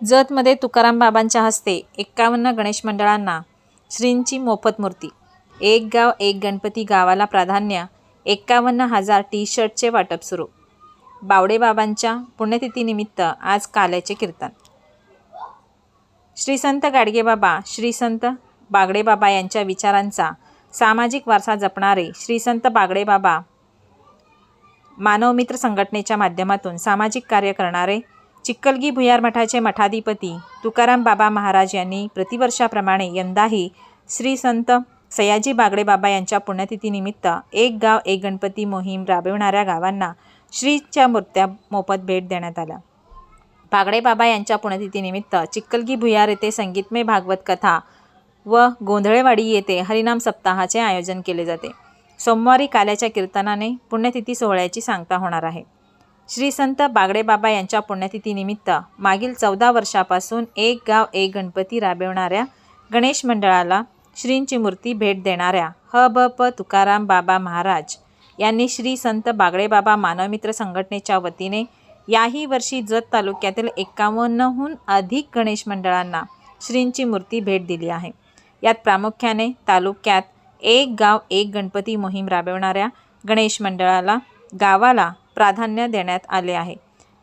जतमध्ये तुकाराम बाबांच्या हस्ते एक्कावन्न गणेश मंडळांना श्रींची मोफत मूर्ती. एक गाव एक गणपती गावाला प्राधान्य एक्कावन्न हजार टी शर्टचे वाटप सुरू. बावडेबाबांच्या पुण्यतिथीनिमित्त आज काल्याचे कीर्तन. श्री संत गाडगेबाबा श्री संत बागडेबाबा यांच्या विचारांचा सामाजिक वारसा जपणारे श्री संत बागडेबाबा मानवमित्र संघटनेच्या माध्यमातून सामाजिक कार्य करणारे चिक्कलगी भुयार मठाचे मठाधिपती तुकाराम बाबा महाराज यांनी प्रतिवर्षाप्रमाणे यंदाही श्री संत सयाजी बागडे बाबा यांच्या पुण्यतिथीनिमित्त एक गाव एक गणपती मोहीम राबविणाऱ्या गावांना श्रीच्या मूर्त्या मोफत भेट देण्यात आल्या बागडे बाबा यांच्या पुण्यतिथीनिमित्त चिक्कलगी भुयार येथे संगीतमय भागवत कथा व गोंधळेवाडी येथे हरिनाम सप्ताहाचे आयोजन केले जाते. सोमवारी काल्याच्या कीर्तनाने पुण्यतिथी सोहळ्याची सांगता होणार आहे. श्री संत बागडेबाबा यांच्या पुण्यतिथीनिमित्त मागील चौदा वर्षापासून एक गाव एक गणपती राबवणाऱ्या गणेश मंडळाला श्रींची मूर्ती भेट देणाऱ्या ह ब प तुकाराम बाबा महाराज यांनी श्री संत बागडेबाबा मानवमित्र संघटनेच्या वतीने याही वर्षी जत तालुक्यातील एकावन्नहून अधिक गणेश मंडळांना श्रींची मूर्ती भेट दिली आहे. यात प्रामुख्याने तालुक्यात एक गाव एक गणपती मोहीम राबवणाऱ्या गणेश मंडळाला गावाला प्राधान्य देण्यात आले आहे.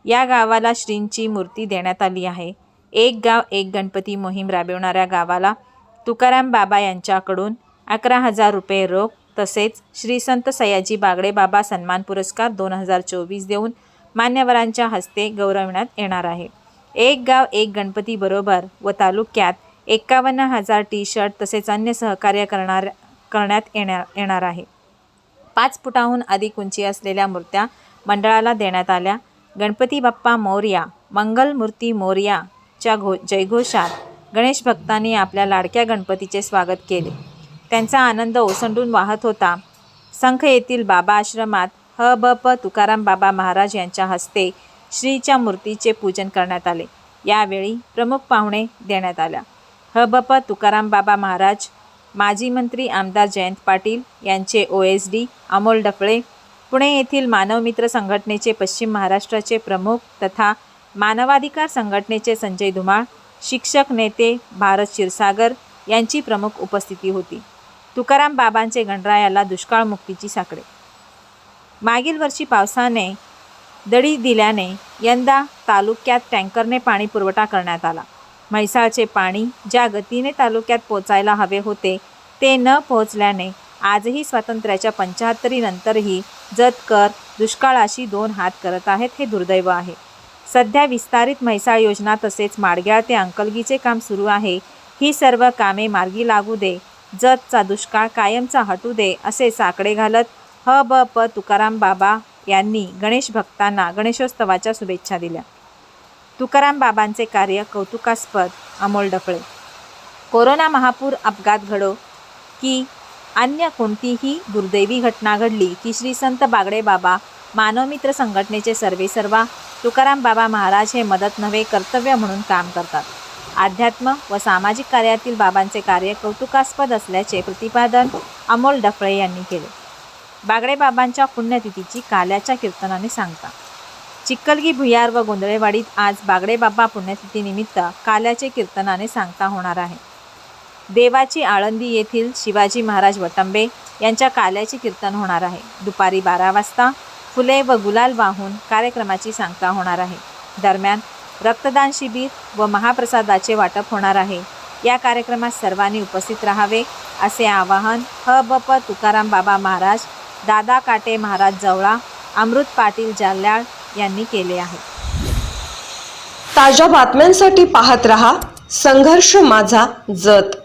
या गावाला श्रींची मूर्ती देण्यात आली आहे. एक गाव एक गणपती मोहीम राबविणाऱ्या गावाला तुकाराम बाबा यांच्याकडून अकरा हजार रुपये रोख तसेच श्री संत सयाजी बागडे बाबा सन्मान पुरस्कार दोन हजार चोवीस देऊन मान्यवरांच्या हस्ते गौरवण्यात येणार आहे. एक गाव एक गणपती बरोबर व तालुक्यात एकावन्न हजार टी शर्ट तसेच अन्य सहकार्य करणार करण्यात येणार येणार आहे. पाच फुटाहून अधिक उंची असलेल्या मूर्त्या मंडळाला देण्यात आल्या. गणपती बाप्पा मोर्या मंगलमूर्ती मोरयाच्या घो जयघोषात गणेश भक्तांनी आपल्या लाडक्या गणपतीचे स्वागत केले. त्यांचा आनंद ओसंडून वाहत होता. संख येथील बाबा आश्रमात ह ब प तुकाराम बाबा महाराज यांच्या हस्ते श्रीच्या मूर्तीचे पूजन करण्यात आले. यावेळी प्रमुख पाहुणे देण्यात आल्या. ह ब प तुकाराम बाबा महाराज माजी मंत्री आमदार जयंत पाटील यांचे O S D Amol Daphale Pune येथील मानवमित्र संघटनेचे पश्चिम महाराष्ट्राचे प्रमुख तथा मानवाधिकार संघटनेचे संजय धुमाळ शिक्षक नेते भारत क्षीरसागर यांची प्रमुख उपस्थिती होती. तुकाराम बाबांचे गणरायाला दुष्काळमुक्तीची साकडे. मागील वर्षी पावसाने दडी दिल्याने यंदा तालुक्यात टँकरने पाणी पुरवठा करण्यात आला. म्हैसाळचे पाणी ज्या गतीने तालुक्यात पोचायला हवे होते ते न पोहोचल्याने आजही स्वातंत्र्याच्या पंच्याहत्तरीनंतरही जतकर दुष्काळाशी दोन हात करत आहेत हे दुर्दैव आहे. सध्या विस्तारित म्हैसाळ योजना तसेच माडग्याळ ते अंकलगीचे काम सुरू आहे. ही सर्व कामे मार्गी लागू दे जतचा दुष्काळ कायमचा हटू दे असे साकडे घालत ह ब प तुकाराम बाबा यांनी गणेश भक्तांना गणेशोत्सवाच्या शुभेच्छा दिल्या. तुकाराम बाबांचे कार्य कौतुकास्पद अमोल डफळे. कोरोना महापूर अपघात घडो की अन्य कोणतीही दुर्दैवी घटना घडली की श्री संत बागडे बाबा मानवमित्र संघटनेचे सर्वेसर्वा तुकाराम बाबा महाराज हे मदत नव्हे कर्तव्य म्हणून काम करतात. अध्यात्म व सामाजिक कार्यातील बाबांचे कार्य कौतुकास्पद असल्याचे प्रतिपादन अमोल डफळे यांनी केले. बागडे बाबांच्या पुण्यतिथीची काल्याच्या कीर्तनाने सांगता. चिक्कलगी भुयार व गोंधळेवाडीत आज बागडे बाबा पुण्यतिथीनिमित्त काल्याचे कीर्तनाने सांगता होणार आहे. देवाची आळंदी येथील शिवाजी महाराज वटंबे यांच्या काल्याचे कीर्तन होणार आहे. दुपारी बारा वाजता फुले व गुलाल वाहून कार्यक्रमाची सांगता होणार आहे. दरम्यान रक्तदान शिबिर व महाप्रसादाचे वाटप होणार आहे. या कार्यक्रमात सर्वांनी उपस्थित राहावे असे आवाहन ह ब प तुकाराम बाबा महाराज दादा काटे महाराज जवळा अमृत पाटील जाल्याळ यांनी केले आहे. ताज्या बातम्यांसाठी पाहत रहा संघर्ष माझा जत.